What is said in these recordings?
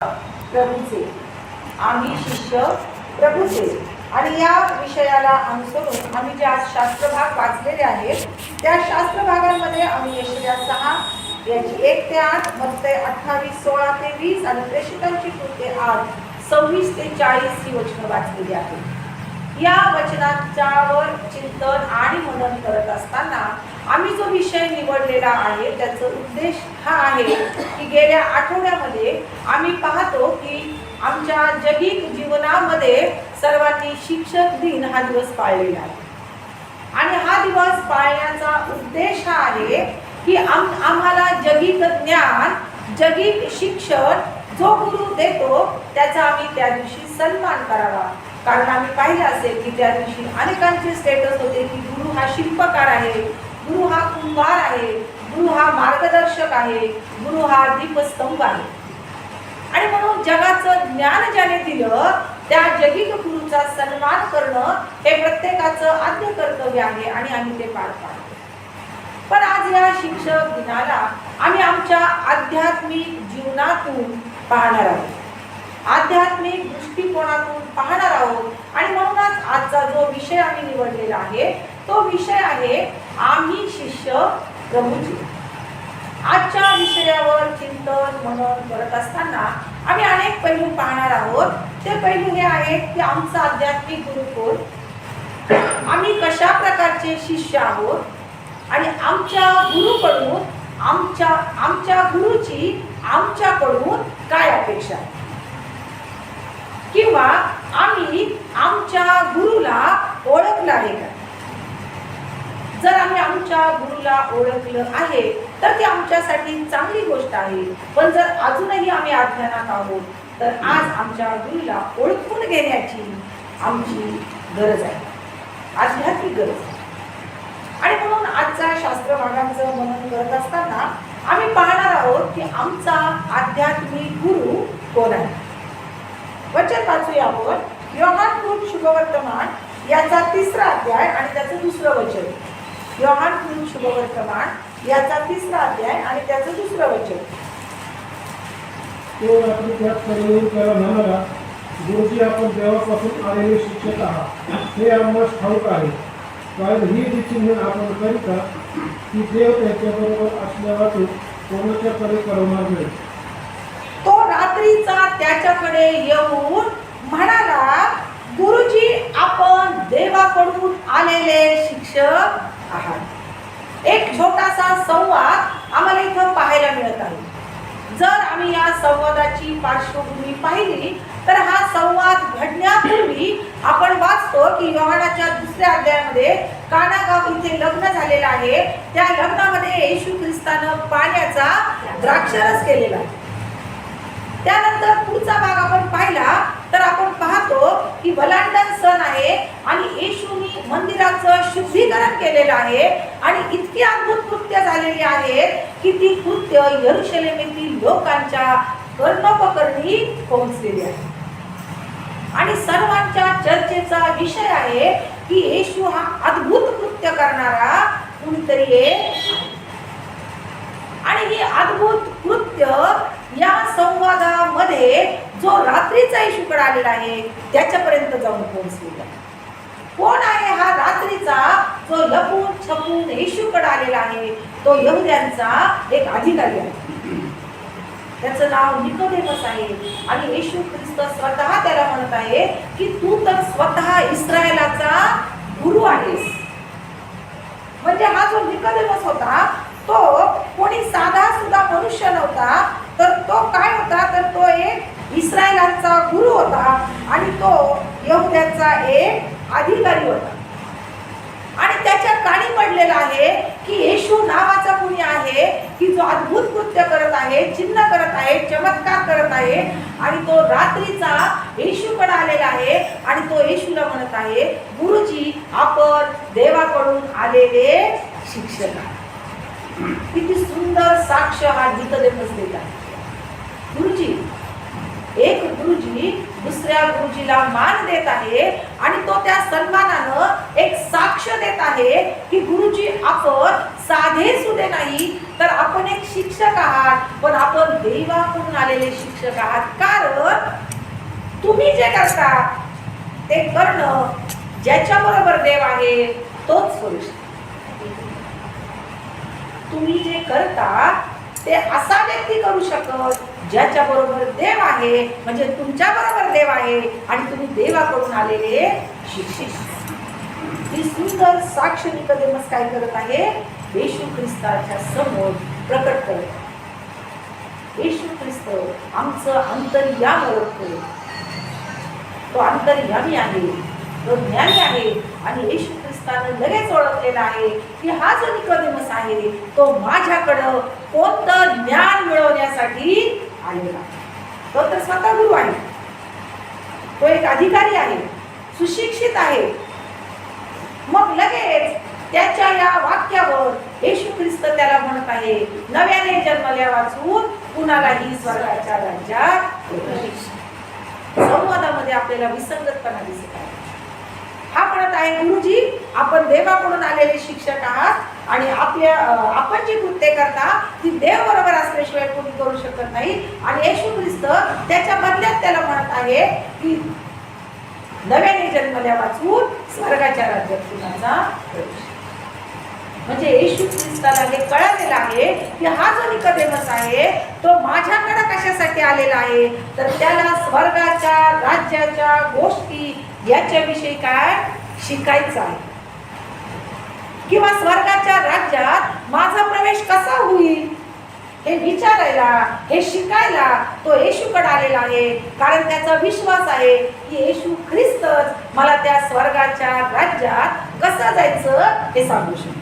प्रभूचे. आम्ही शिष्य प्रभूचे. आणि या विषयाला अनुसरून आम्ही ज्या शास्त्रभाग वाचलेले आहेत त्या शास्त्रभागांमध्ये आम्ही यशया सहा याची एक ते आठ मत्ते अठ्ठावीस सोळा ते वीस आणि प्रेषितांची कृत्ये आठ सव्वीस ते चाळीस ही वचनं वाचलेली आहेत. या वचनांच्यावर चिंतन आणि मनन करत असताना आम्ही जो विषय निवडलेला आहे त्याचा उद्देश हा आहे की गेल्या आठवड्यामध्ये आम्ही पाहतो की आमच्या जगिक जीवनामध्ये सर्वांनी शिक्षक दिन हा दिवस पाळलेला आहे. आणि हा दिवस पाळण्याचा उद्देश हा आहे की आम आम्हाला जगिक ज्ञान जगिक शिक्षण जो गुरु देतो त्याचा आम्ही त्या दिवशी सन्मान करावा. कारण आम्ही पाहिलं असेल की त्या दिवशी अनेकांचे स्टेटस होते की गुरु हा शिल्पकार आहे. गुरु हा कुंभार आहे गुरु हा मार्गदर्शक आहे गुरु हा दीपस्तंभ आहे. आणि म्हणून जगाचं ज्ञान ज्याने दिलं त्या जगिक गुरुचा सन्मान करणं हे प्रत्येकाचं आद्य कर्तव्य आहे आणि आम्ही ते पार पाडतो. पण आज या शिक्षक दिनाला आम्ही आमच्या आध्यात्मिक जीवनातून पाहणार आहोत. आध्यात्मिक दृष्टिकोनातून पाहणार आहोत. आणि म्हणूनच आजचा जो विषय आम्ही निवडलेला आहे तो विषय आहे आम्ही शिष्य प्रभूजी आजच्या विषयावर चिंतन मनन करत असताना आम्ही अनेक पैलू पाहणार आहोत. ते पैलू हे आहेत की आमचा आध्यात्मिक गुरुकुल. आम्ही कशा प्रकारचे शिष्य आहोत? आणि आमच्या गुरुकडून आमच्या आमच्या गुरुची आमच्याकडून काय अपेक्षा आहे? किंवा आम्ही आमच्या गुरुला ओळखलं आहे का? जर आम्ही आमच्या गुरुला ओळखलं आहे तर ती आमच्यासाठी चांगली गोष्ट आहे. पण जर अजूनही आम्ही अज्ञानात आहोत तर आज आमच्या गुरुला ओळखून घेण्याची आमची गरज आहे. आध्यात्मिक गरज आहे. आणि म्हणून आजचा शास्त्र भागांचं मनन करत असताना आम्ही पाहणार आहोत की आमचा आध्यात्मिक गुरु कोण आहे? वचन वाचूया आपण. योहान कृत शुभवर्तमान याचा तिसरा अध्याय आणि त्याचं दुसरं वचन. योहान कृत शुभवर्तमान याचा तिसरा अध्याय आणि त्याचं दुसरं वचन. तो रात्री त्यात सर्व त्याला म्हणाला गुरुजी आपण देवापासून आलेले शिक्षक आहात. हे आम्हाला ठाऊक आहे. कारण ही जी चिन्ह आपण करीता की देव त्याच्याबरोबर असल्या वाटून तरी करणार नाही गुरुजींचा त्याच्याकडे येऊन म्हणाला गुरुजी आपण देवाकडून आलेले शिक्षक आहात. एक छोटासा संवाद आम्हाला इथं पाहायला मिळत आहे. जर आम्ही या संवादाची पार्श्वभूमी पाहिली तर हा संवाद घडण्यापूर्वी आपण वाचतो की योहानाच्या दुसऱ्या अध्यायामध्ये कानागाव इथे लग्न झालेलं आहे. त्या लग्नामध्ये येशू ख्रिस्तानं पाण्याचा द्राक्षरस केलेला आहे. त्यानंतर पुढचा भाग आपण पाहिला तर आपण पाहतो की वलांडन सण आहे आणि येशूनी मंदिराचं शुद्धीकरण केलेलं आहे आणि इतकी अद्भुत कृत्य झालेली आहेत की ती कृत्य यरुशलेमेतील लोकांच्या कर्णोपकरणी पोहोचलेली आहे आणि सर्वांच्या चर्चेचा विषय आहे की येशू हा अद्भुत कृत्य करणारा कुणीतरी आहे. आणि हे अद्भुत कृत्य या संवादामध्ये जो रात्रीचा शुक्र आलेला आहे त्याच्यापर्यंत जाऊन पोहोचलेला कोण आहे हा रात्रीचा जो लपून छपून येशूकडे आलेला आहे तो यहुद्यांचा एक अधिकारी आहे. त्याचं नाव निकोदेमस आहे. आणि येशू ख्रिस्त स्वतः त्याला म्हणत आहे की तू तर स्वतः इस्रायलाचा गुरु आहेस. म्हणजे हा जो निकोदेमस होता तो कोणी साधा सुद्धा मनुष्य नव्हता तर तो काय होता? तर तो एक इस्रायलांचा गुरु होता आणि तो यहुद्याचा एक अधिकारी होता. आणि त्याच्या काणी पडलेला आहे की येशू नावाचा कुणी आहे की जो अद्भुत कृत्य करत आहे चिन्ह करत आहे चमत्कार करत आहे आणि तो रात्रीचा येशूकडे आलेला आहे आणि तो येशूला म्हणत आहे गुरुजी आपण देवाकडून आलेले शिक्षक आहे किती सुंदर साक्ष हा गीतदेव देत आहे. गुरुजी एक गुरुजी दुसऱ्या गुरुजीला मान देत आहे आणि तो त्या सन्मानानं एक साक्ष देत आहे की गुरुजी आपण साधे सुधे नाही तर आपण एक शिक्षक आहात. पण आपण देवाकडून आलेले शिक्षक आहात. कारण तुम्ही जे करता ते करणं ज्याच्या बरोबर देव आहे तोच करू शकतो तुम्ही जे करता ते असा व्यक्ती करू शकत ज्याच्या बरोबर देव आहे म्हणजे तुमच्या बरोबर देव आहे आणि तुम्ही देवाकडून आलेले शिक्षक ही सुंदर साक्ष निकदेमस काय करत आहे? येशू ख्रिस्ताच्या समोर प्रकट करत येशू ख्रिस्त आमचं अंतर्याम ओळखतो तो अंतर्यामी आहे तो ज्ञानी आहे आणि येशू ख्रिस्तानं लगेच ओळखलेला आहे की हा जो निकोदेमस आहे तो माझ्याकडं कोणतं ज्ञान मिळवण्यासाठी आलेला तो तर स्वतः गुरु आहे. तो एक अधिकारी आहे सुशिक्षित आहे. मग लगेच त्याच्या या वाक्यावर येशू ख्रिस्त त्याला म्हणत आहे नव्याने जन्मल्या वाचून कुणालाही स्वर्गाच्या राज्यात संवादामध्ये आपल्याला विसंगतपणा दिसत आहे. म्हणत आहे गुरुजी आपण देवाकडून आलेले शिक्षक आहात आणि आपल्या आपण जी कृत्य करता ती देव बरोबर असल्याशिवाय कोणी करू शकत नाही. आणि येशू ख्रिस्त त्याच्या बदल्यात त्याला म्हणत आहे की नव्याने जन्मल्या वाचून स्वर्गाच्या राज्यात कुणाचा प्रवेश म्हणजे येशू ख्रिस्ताला हे कळालेलं आहे की हा जो निकदेमस आहे तो माझ्याकडे कशासाठी आलेला आहे? तर त्याला स्वर्गाच्या राज्याच्या गोष्टी याच्याविषयी काय शिकायचं आहे. किंवा स्वर्गाच्या राज्यात माझा प्रवेश कसा होईल? हे विचारायला हे शिकायला तो येशूकडे आलेला आहे. कारण त्याचा विश्वास आहे की येशू ख्रिस्तच मला त्या स्वर्गाच्या राज्यात कसं जायचं हे सांगू शकतो.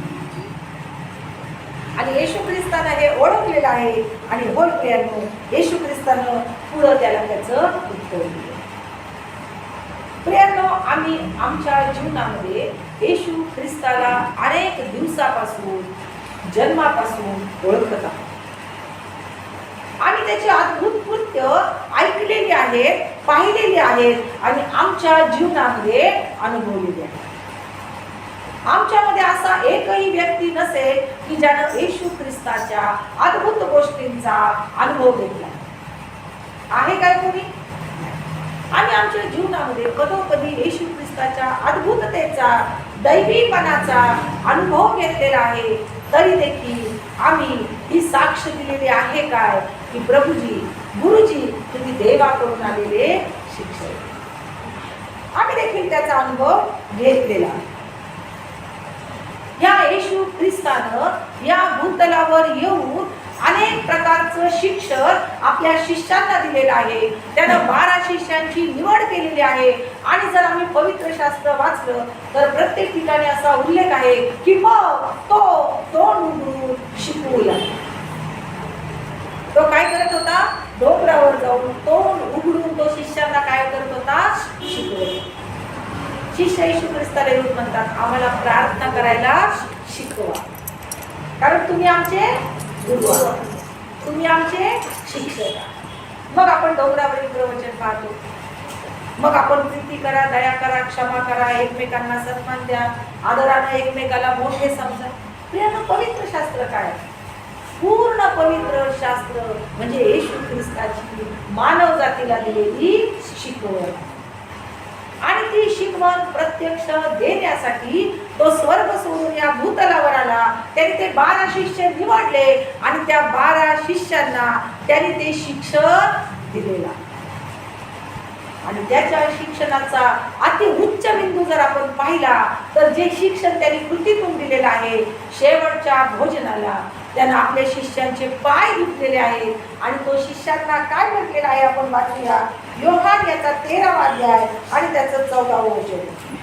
आणि येशू ख्रिस्तानं हे ओळखलेलं आहे. आणि ओळखल्यानं येशू ख्रिस्तानं पुढं त्याला त्याचं उत्तर दिलं. प्रियांनो आम्ही आमच्या जीवनामध्ये येशू ख्रिस्ताला अनेक दिवसापासून जन्मापासून ओळखत आहोत. आम्ही त्याचे अद्भुत कृत्य ऐकलेली आहेत पाहिलेली आहेत आणि आमच्या जीवनामध्ये अनुभवलेली आहेत. आमच्यामध्ये असा एकही व्यक्ती नसेल की ज्यानं येशू ख्रिस्ताच्या अद्भुत गोष्टींचा अनुभव घेतला. आहे काय कोणी आणि आमच्या जीवनामध्ये कधोकधी येशू ख्रिस्ताच्या अद्भुततेचा दैवीपणाचा अनुभव घेतलेला आहे. तरी देखील आम्ही ही साक्ष दिलेली आहे काय? की प्रभूजी गुरुजी तुम्ही देवाकडून आलेले शिक्षक. आम्ही देखील त्याचा अनुभव घेतलेला. या येशू ख्रिस्तानं या भूतलावर येऊन अनेक प्रकारचं शिक्षण आपल्या शिष्यांना दिलेलं आहे. त्यानं बारा शिष्यांची निवड केलेली आहे. आणि जर आम्ही पवित्र शास्त्र वाचलं तर प्रत्येक ठिकाणी असा उल्लेख आहे की मग तो तोंड उघडून शिकवू लागला. तो काय करत होता? डोंगरावर जाऊन तोंड उघडून तो शिष्यांना काय करत होता? शिकवू शिष्य येशू ख्रिस्ताला येऊन म्हणतात आम्हाला प्रार्थना करायला शिकवा. कारण तुम्ही आमचे गुरु तुम्ही आमचे शिक्षक. मग आपण डोंगरावरील प्रवचन पाहतो. मग आपण प्रीती करा दया करा क्षमा करा एकमेकांना सन्मान द्या आदरानं एकमेकाला मोठे समजा. प्रियानं पवित्र शास्त्र काय? पूर्ण पवित्र शास्त्र म्हणजे येशू ख्रिस्ताची मानव जातीला दिलेली शिकवण. ती शिकवण प्रत्यक्ष देण्यासाठी तो स्वर्ग सोडून या भूतलावर आला त्याने ते बारा शिष्य निवडले आणि त्या बारा शिष्यांना त्याने ते शिक्षण दिलेला आणि त्याच्या शिक्षणाचा अति उच्च बिंदू जर आपण पाहिला तर जे शिक्षण त्यांनी कृतीतून दिलेलं आहे शेवटच्या भोजनाला त्यानं आपल्या शिष्यांचे पाय धुतलेले आहेत. आणि तो शिष्यांना काय म्हटलेला आहे आपण वाचूया? योहान याचा तेरावा अध्याय आणि त्याचं चौदावं वचन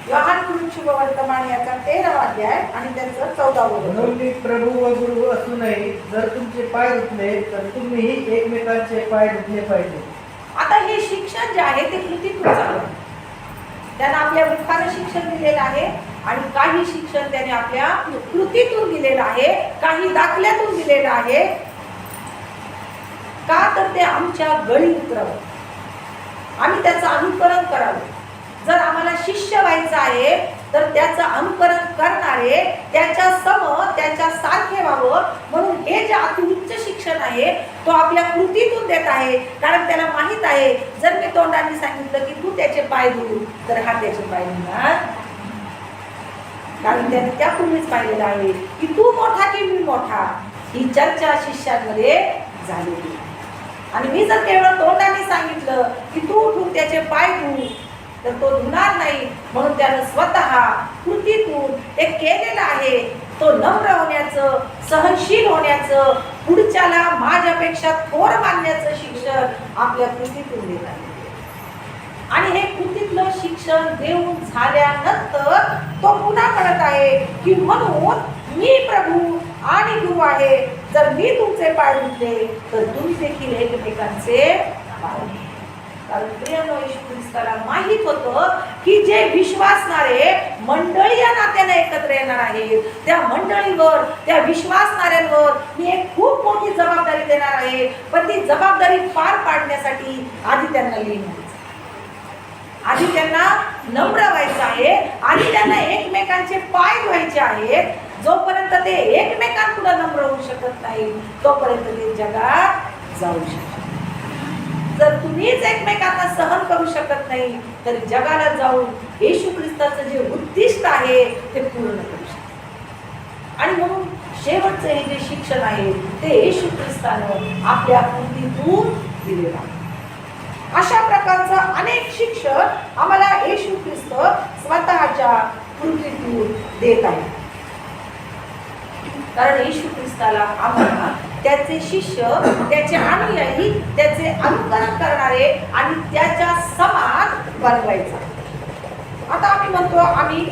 योहान शुभ वर्तमान याचा तेरावा अध्याय आणि त्याचं चौदावं म्हणून मी प्रभू व गुरु असू नये. जर तुमचे पाय धुतले तर तुम्हीही एकमेकांचे पाय धुतले पाहिजे. आता हे शिक्षण जे आहे ते कृतीतून चालू आहे. त्यांना आपल्या मुखानं शिक्षण दिलेलं आहे. आणि काही शिक्षण त्याने आपल्या कृतीतून दिलेलं आहे काही दाखल्यातून दिलेलं आहे. का तर ते आमच्या गळी उतरावं आम्ही त्याचं अनुकरण करावं. जर आम्हाला शिष्य व्हायचं आहे तर त्याचं अनुकरण करणारे त्याच्या सम त्याच्या सारखे व्हावं. म्हणून हे जे अति उच्च शिक्षण आहे तो आपल्या कृतीतून देत आहे. कारण त्याला माहीत आहे जर मी तोंडाने सांगितलं की तू त्याचे पाय धुवू तर हा त्याचे पाय धुणार कारण त्याने त्यापूर्वीच पाहिलेलं आहे की तू मोठा की मी मोठा ही चर्चा शिष्यांमध्ये झालेली आहे. आणि मी जर केवळ तोंडाने सांगितलं की तू उठून त्याचे पाय धु तर तो धुणार नाही. म्हणून त्यानं स्वतः कृतीतून ते केलेलं आहे. तो नम्र होण्याचं सहनशील होण्याचं पुढच्याला माझ्यापेक्षा थोर मानण्याचं शिक्षण आपल्या कृतीतून देत आहे. आणि हे कृतीतलं शिक्षण देऊन झाल्यानंतर तो पुन्हा म्हणत आहे की म्हणून मी प्रभू आणि गुरु आहे. जर मी तुमचे पाय धुतले तर तुम्ही देखील एकमेकांचे पाय कारण प्रियम येशू ख्रिस्ताला माहीत होतं की जे विश्वासणारे मंडळी या नात्याने एकत्र येणार आहेत त्या मंडळीवर त्या विश्वासणाऱ्यांवर मी एक खूप मोठी जबाबदारी देणार आहे. पण ती जबाबदारी पार पाडण्यासाठी आधी त्यांना लिहिणार आणि त्यांना नम्र व्हायचं आहे आणि त्यांना एकमेकांचे पाय व्हायचे आहेत. जोपर्यंत ते एकमेकांपुढे नम्र होऊ शकत नाही तोपर्यंत ते जगात जाऊ शकत जर तुम्हीच एकमेकांना सहन करू शकत नाही तर जगाला जाऊन येशू ख्रिस्ताचं जे उद्दिष्ट आहे ते पूर्ण करू शकत आणि म्हणून शेवटचं हे जे शिक्षण आहे ते येशू ख्रिस्तानं आपल्या कृतीतून दिलेलं आहे. अशा प्रकारचं अनेक शिक्षण आम्हाला येशू ख्रिस्त स्वतःच्या कृतीतून देत आहे कारण येशू ख्रिस्ताला आम्हाला त्याचे शिष्य त्याचे अनुयायी त्याचे अनुकरण करणारे आणि त्याच्या समान बनवायचा. आता आम्ही म्हणतो आम्ही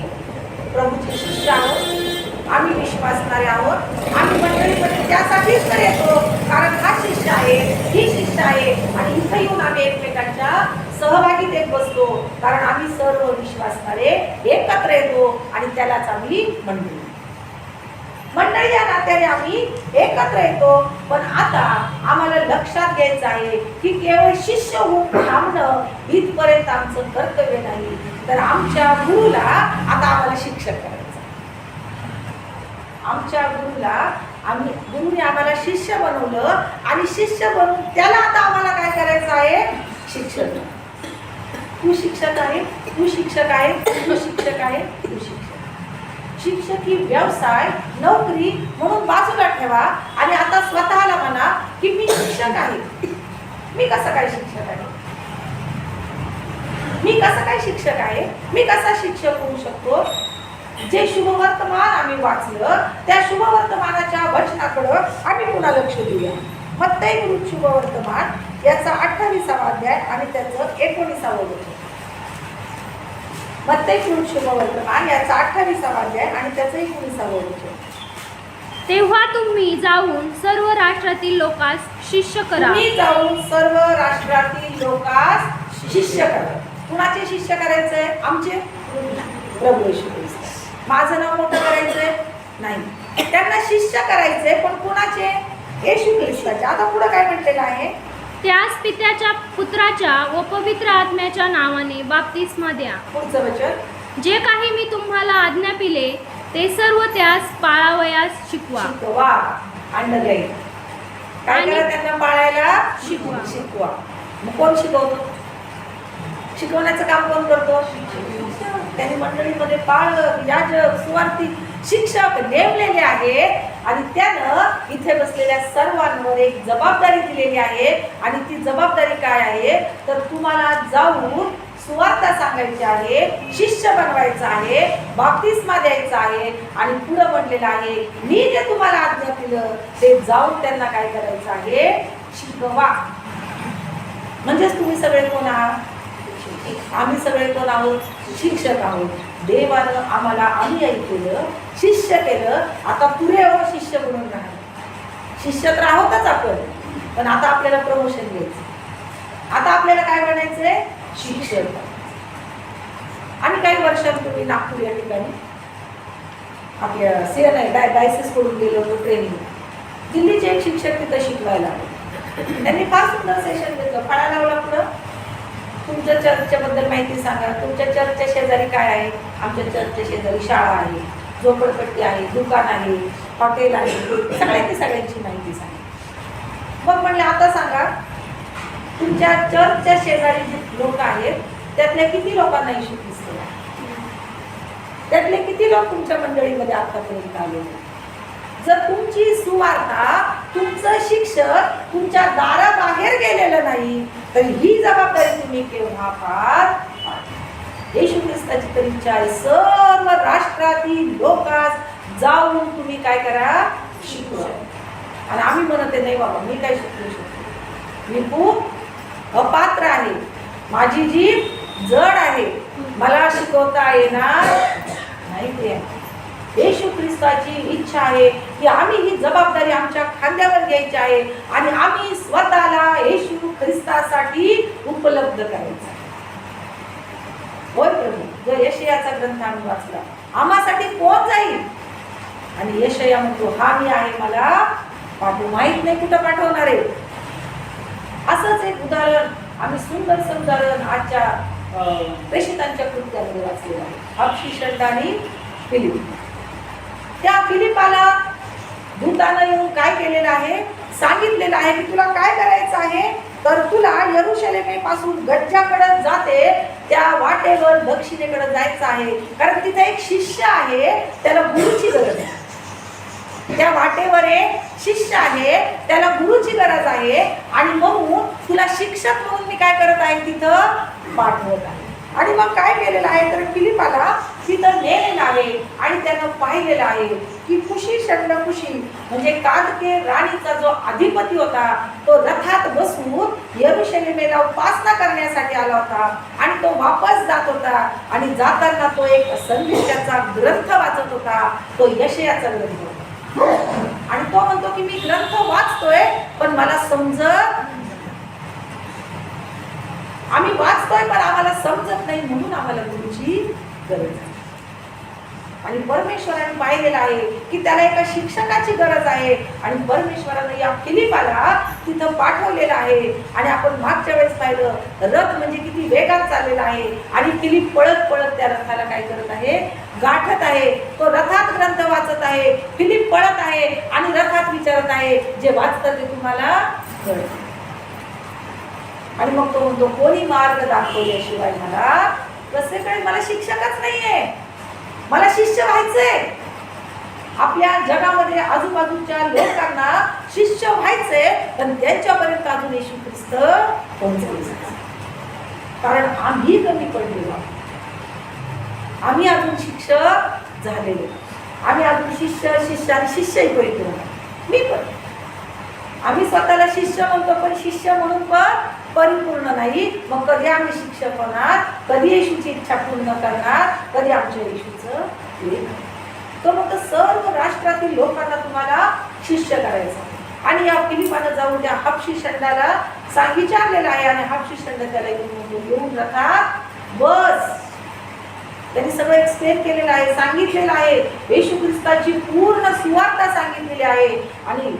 प्रभूचे शिष्य आहोत. आम्ही विश्वासणारे आहोत. आम्ही मंडळीमध्ये त्यासाठीच तर येतो. कारण हा शिष्य आहे ही शिष्य आहे. आणि इथं येऊन आम्ही एकमेकांच्या सहभागीत येत बसतो. कारण आम्ही सर्व विश्वासणारे एकत्र येतो आणि त्यालाच आम्ही मंडळी. मंडळी या नात्याने आम्ही एकत्र येतो. पण आता आम्हाला लक्षात घ्यायचं आहे की केवळ शिष्य होऊन थांबणं इथपर्यंत आमचं कर्तव्य नाही. तर आमच्या गुरुला आता आम्हाला शिक्षक करायचं आमच्या गुरुला आम्ही गुरुने आम्हाला शिष्य बनवलं आणि शिष्य बनवून त्याला आता आम्हाला काय करायचं आहे? शिक्षण. तू शिक्षक आहे तू शिक्षक आहे तू शिक्षक आहे तू शिक्षक. शिक्षक ही व्यवसाय नोकरी म्हणून बाजूला ठेवा आणि आता स्वतःला म्हणा की मी शिक्षक आहे. मी कसं काय शिक्षक आहे? मी कसं काय शिक्षक आहे? मी कसा शिक्षक होऊ शकतो? जे शुभवर्तमान आम्ही वाचलं त्या शुभवर्तमानाच्या वचनाकडं आम्ही पुन्हा लक्ष देऊया. मत्तई गुरु शुभवर्तमान याचा अठ्ठावीसावा अध्याय आणि त्याचं एकोणीसावं वचन. मत्तई गुरु शुभवर्तमान याचा अठ्ठावीसावा अध्याय आणि त्याचं एकोणीसावं वचन. तेव्हा तुम्ही जाऊन सर्व राष्ट्रातील लोकांस शिष्य करा. तुम्ही जाऊन सर्व राष्ट्रातील लोकांस शिष्य करा. कुणाचे शिष्य करायचंय? आमचे? प्रभू येशू ख्रिस्त. माझं नाव मोठं करायचंय? नाही. त्यांना शिष्य करायचंय पण कुणाचे? येशू ख्रिस्ताचे. आता पुढे काय म्हटलेलं आहे? त्यास पित्याच्या पुत्राच्या व पवित्र आत्म्याच्या नावाने बाप्तिस्मा द्या. पुढचं वचन. जे काही मी तुम्हाला आज्ञा पिले ते सर्व त्यास पाळावयास शिकवा. शिकवा. अंडरलाईन काय आणि- करा त्यांना पाळायला? शिकवा. शिकवा. मग कोण शिकवतो? शिकवण्याचं काम कोण करतो? त्यांनी मंडळीमध्ये पाळ याजक सुवार्थी शिक्षक नेमलेले आहेत आणि त्यानं इथे बसलेल्या सर्वांवर एक जबाबदारी दिलेली आहे. आणि ती जबाबदारी काय आहे? तर तुम्हाला जाऊन सुवार्ता सांगायची आहे शिष्य बनवायचं आहे बाप्तिस्मा द्यायचा आहे. आणि पुढं म्हटलेलं आहे मी जे तुम्हाला आज्ञा दिलं ते जाऊन त्यांना काय करायचं आहे? शिकवा. म्हणजेच तुम्ही सगळे कोण आहात? आम्ही सगळे कोण आहोत शिक्षक आहोत. देवानं आम्हाला अनुयायी केलं शिष्य केलं. आता पुढे एवढं शिष्य म्हणून राहा शिष्य तर आहोतच आपण. पण आता आपल्याला प्रमोशन घ्यायचं. आता आपल्याला काय म्हणायचंय? शिक्षक आणि काही वर्षांपूर्वी नागपूर या ठिकाणी आपल्या सी एन आय डाय डायसिस करून गेलो होतो ट्रेनिंग दिल्लीचे एक शिक्षक तिथं शिकवायला त्यांनी फार सुंदर सेशन घेतलं. फळा लावला पुढं. तुमच्या चर्चबद्दल माहिती सांगा. तुमच्या चर्चच्या शेजारी काय आहे? आमच्या चर्चच्या शेजारी शाळा आहे झोपडपट्टी आहे दुकान आहे हॉटेल आहे. सगळ्यांची सगळ्यांची माहिती सांगा. मग म्हणले आता सांगा तुमच्या चर्चच्या शेजारी जे लोक आहेत त्यातल्या किती लोकांना इशू दिसतो त्यातले किती लोक तुमच्या मंडळीमध्ये आतापर्यंत आले? जर तुमची सुवार्ता तुमचं शिक्षक तुमच्या दाराबाहेर गेलेलं नाही तर ही जबाबदारी तुम्ही केव्हा पार येशू ख्रिस्ताची तर इच्छा आहे सर्व राष्ट्रातील लोकांस जाऊन तुम्ही काय करा? शिकवा. आणि आम्ही म्हणते नाही बाबा मी काय शिकू शकतो. मी खूप अपात्र आहे. माझी जीभ जड आहे मला शिकवता येणार नाही ते येशू ख्रिस्ताची इच्छा आहे की आम्ही ही जबाबदारी आमच्या खांद्यावर घ्यायची आहे आणि आम्ही स्वतःला येशू ख्रिस्तासाठी उपलब्ध करायचं होय प्रभू जो यशयाचा ग्रंथ आम्ही वाचला आम्हासाठी कोण जाईल? आणि यशया म्हणतो हा मी आहे मला पाठवू. माहीत नाही कुठं पाठवणार आहे. असंच एक उदाहरण आम्ही सुंदर उदाहरण आजच्या प्रेषितांच्या कृत्यामध्ये वाचलेलं आहे. अक्षिषंड आणि फिलिप. त्या फिलिपाला दूतानं येऊन काय केलेलं आहे? सांगितलेलं आहे की तुला काय करायचं आहे? तर तुला यरुशलेमेपासून गज्जाकडे जाते त्या वाटेवर दक्षिणेकडे जायचं आहे. कारण तिथे एक शिष्य आहे त्याला गुरुची गरज आहे. त्या वाटेवर एक शिष्य आहे त्याला गुरुची गरज आहे. आणि म्हणून तुला शिक्षक म्हणून मी काय करत आहे? तिथं पाठवत आहे. आणि मग काय केलेलं आहे? तर फिलिपाला तिथं नेलेलं आहे आणि त्यानं पाहिलेलं आहे. की खुशी शरण खुशी. म्हणजे कादके राणीचा जो अधिपती होता तो रथात बसून यरुशलेमेला उपासना करण्यासाठी आला होता आणि तो वापस जात होता. आणि जाताना तो एक संदेशाचा ग्रंथ वाचत होता. तो यशयाचा ग्रंथ. होता आणि तो म्हणतो की मी ग्रंथ वाचतोय पण मला समजत आम्ही वाचतोय पण आम्हाला समजत नाही म्हणून आम्हाला गुरुची गरज आहे. आणि परमेश्वराने पाहिलेलं आहे की त्याला एका शिक्षकाची गरज आहे. आणि परमेश्वरानं या फिलिपाला तिथं पाठवलेलं आहे. आणि आपण मागच्या वेळेस पाहिलं रथ म्हणजे किती वेगात चाललेला आहे. आणि फिलिप पळत पळत त्या रथाला काय करत आहे? गाठत आहे. तो रथात ग्रंथ वाचत आहे. फिलिप पळत आहे आणि रथात विचारत आहे जे वाचतं ते तुम्हाला आणि मग तो म्हणतो कोणी मार्ग दाखवल्याशिवाय मला कसे मला शिक्षकच नाहीये. मला शिष्य व्हायचंय. आपल्या जगामध्ये आजूबाजूच्या लोकांना शिष्य व्हायचंय पण त्यांच्यापर्यंत अजून येशू ख्रिस्त पोहोचले कारण आम्ही कमी पडलेलो आम्ही अजून शिक्षक झालेलो आम्ही अजून शिष्य शिष्य आणि शिष्यही पडलेलो मी पण. आम्ही स्वतःला शिष्य म्हणतो पण शिष्य म्हणून पण परिपूर्ण नाही. मग कधी आम्ही शिक्षक होणार? कधी येशूची इच्छा पूर्ण करणार? कधी आमच्या येशूचं? तो मग सर्व राष्ट्रातील लोकांना तुम्हाला शिष्य करायचं. आणि या फिलिपानं जाऊन त्या हापशी शंडाला सांग विचारलेलं आहे आणि हापशी शंड त्याला येऊन जातात. येऊन बस. त्यांनी सगळं एक्सप्लेन केलेलं आहे सांगितलेलं आहे. येशू ख्रिस्ताची पूर्ण सुवार्ता सांगितलेली आहे. आणि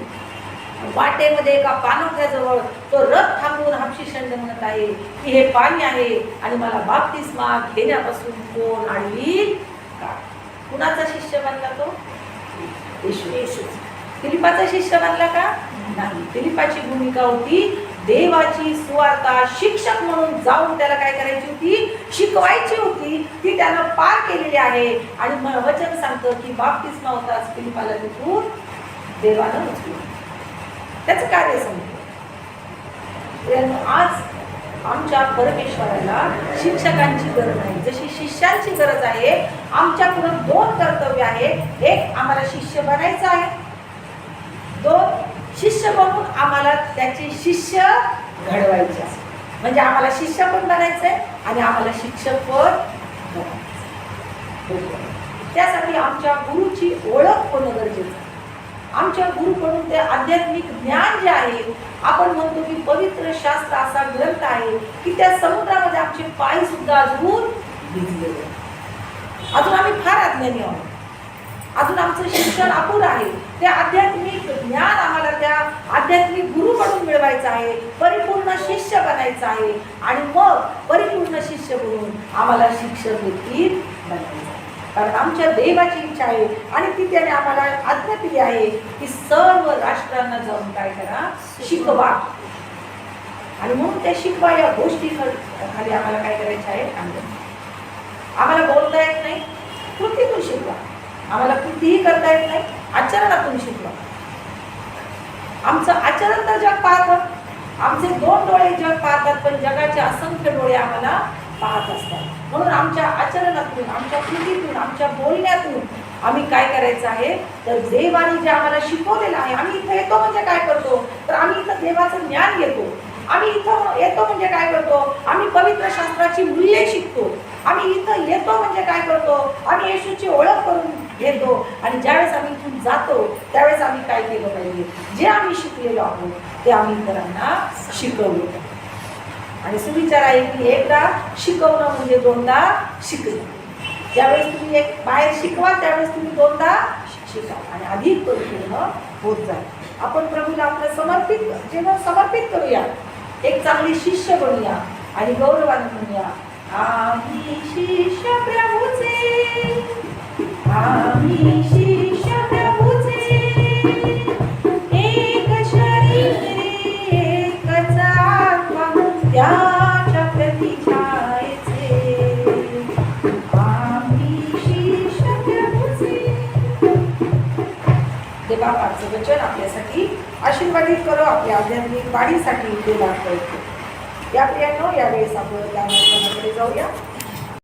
वाटेमध्ये एका पाणवठ्याजवळ तो रथ थांबवून हापशिषंड म्हणत आहे की हे पाणी आहे आणि मला बाप्तिस्मा घेण्यापासून कोण आणली का? कुणाचा शिष्य बनला तो? येशू. येशू. फिलिपाचा शिष्य बनला का? नाही. फिलिपाची भूमिका होती देवाची सुवार्ता शिक्षक म्हणून जाऊन त्याला काय करायची होती? शिकवायची होती. ती त्यानं पार केलेली आहे. आणि म- वचन सांगतं की बाप्तिस्मा होता फिलिपाला तिथून देवानं उचलून त्याचं कार्य समजलं आज आमच्या परमेश्वराला शिक्षकांची गरज आहे. जशी शिष्यांची गरज आहे आमच्या दोन कर्तव्य आहेत. एक आम्हाला शिष्य बनायचं आहे. दोन शिष्य बनून आम्हाला त्याचे शिष्य घडवायचे आहे. म्हणजे आम्हाला शिष्य पण बनायचं आहे आणि आम्हाला शिक्षक पण बनायचंय. त्यासाठी आमच्या गुरुची ओळख होणं गरजेचं आहे. आमच्या गुरुकडून ते आध्यात्मिक ज्ञान जे आहे आपण म्हणतो की पवित्र शास्त्र असा ग्रंथ आहे की त्या समुद्रामध्ये आमचे पाय सुद्धा अजून भिजलेले अजून आम्ही फार अज्ञानी आहोत. अजून आमचं शिक्षण अपुर आहे. ते आध्यात्मिक ज्ञान आम्हाला त्या आध्यात्मिक गुरुकडून मिळवायचं आहे परिपूर्ण शिष्य बनायचं आहे आणि मग परिपूर्ण शिष्य म्हणून आम्हाला शिक्षक देखील बनायचं कारण आमच्या देवाची इच्छा आहे. आणि ती त्याने आम्हाला आज्ञा दिली आहे की सर्व राष्ट्रांना जाऊन काय करा? शिकवा. आणि म्हणून त्या शिकवा या गोष्टी खाली आम्हाला काय करायचं आहे? आम्हाला बोलता येत नाही. कृतीतून शिकवा. आम्हाला कृतीही करता येत नाही. आचरणातून शिकवा. आमचं आचरण तर जग पाहतं. आमचे दोन डोळे जग पाहतात पण जगाचे असंख्य डोळे आम्हाला पाहत असतात. म्हणून आमच्या आचरणातून आमच्या कृतीतून आमच्या बोलण्यातून आम्ही काय करायचं आहे? तर देवाने जे आम्हाला शिकवलेलं आहे आम्ही इथं येतो म्हणजे काय करतो? तर आम्ही इथं देवाचं ज्ञान घेतो. आम्ही इथं येतो म्हणजे काय करतो? आम्ही पवित्र शास्त्राची मूल्ये शिकतो. आम्ही इथं येतो म्हणजे काय करतो? आम्ही येशूची ओळख करून घेतो. आणि ज्यावेळेस आम्ही इथून जातो त्यावेळेस आम्ही काय केलं पाहिजे? जे आम्ही शिकलेलो आहोत ते आम्ही इतरांना शिकवलं पाहिजे. आणि सुविचार आहे की एकदा शिकवणं म्हणजे दोनदा शिकणं ज्यावेळेस तुम्ही एक बाहेर शिकवा त्यावेळेस तुम्ही दोनदा शिका. आणि अधिक परिपूर्ण होत जा. आपण प्रभूला आपलं समर्पित जेव्हा समर्पित करूया एक चांगली शिष्य बनूया आणि गौरवान म्हणूया आम्ही शिष्य प्रभूचे आम्ही देवापाचं वचन आपल्यासाठी आशीर्वादित करो आपल्या आध्यात्मिक वाढीसाठी देवा करतो या प्रियांनो यावेळेस आपण त्या जाऊया.